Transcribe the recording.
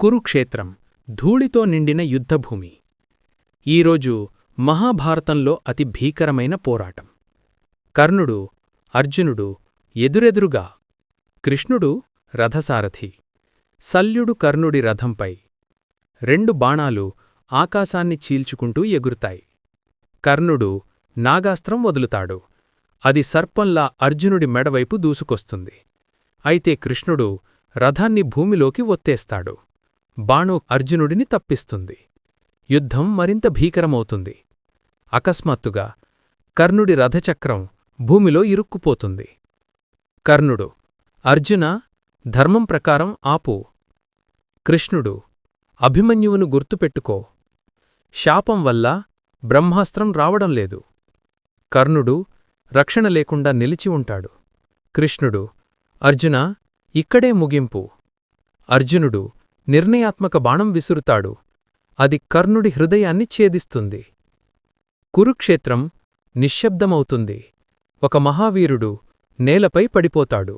కురుక్షేత్రం ధూళితో నిండిన యుద్ధభూమి. ఈరోజు మహాభారతంలో అతి భీకరమైన పోరాటం. కర్ణుడు అర్జునుడు ఎదురెదురుగా కృష్ణుడు రథసారథి శల్యుడు కర్ణుడి రథంపై రెండు బాణాలు ఆకాశాన్ని చీల్చుకుంటూ ఎగురుతాయి. కర్ణుడు నాగాస్త్రం వదులుతాడు. అది సర్పంలా అర్జునుడి మెడవైపు దూసుకొస్తుంది. అయితే కృష్ణుడు రథాన్ని భూమిలోకి ఒత్తేస్తాడు. బాణు అర్జునుడిని తప్పిస్తుంది. యుద్ధం మరింత భీకరమవుతుంది. అకస్మాత్తుగా కర్ణుడి రథచక్రం భూమిలో ఇరుక్కుపోతుంది. కర్ణుడు అర్జున ధర్మం ప్రకారం ఆపు. కృష్ణుడు అభిమన్యువును గుర్తుపెట్టుకో. శాపం వల్ల బ్రహ్మాస్త్రం రావడం లేదు. కర్ణుడు రక్షణ లేకుండా నిలిచి ఉంటాడు. కృష్ణుడు అర్జున ఇక్కడే ముగింపు. అర్జునుడు నిర్ణయాత్మక బాణం విసురుతాడు. అది కర్ణుడి హృదయాన్ని ఛేదిస్తుంది. కురుక్షేత్రం నిశ్శబ్దమవుతుంది. ఒక మహావీరుడు నేలపై పడిపోతాడు.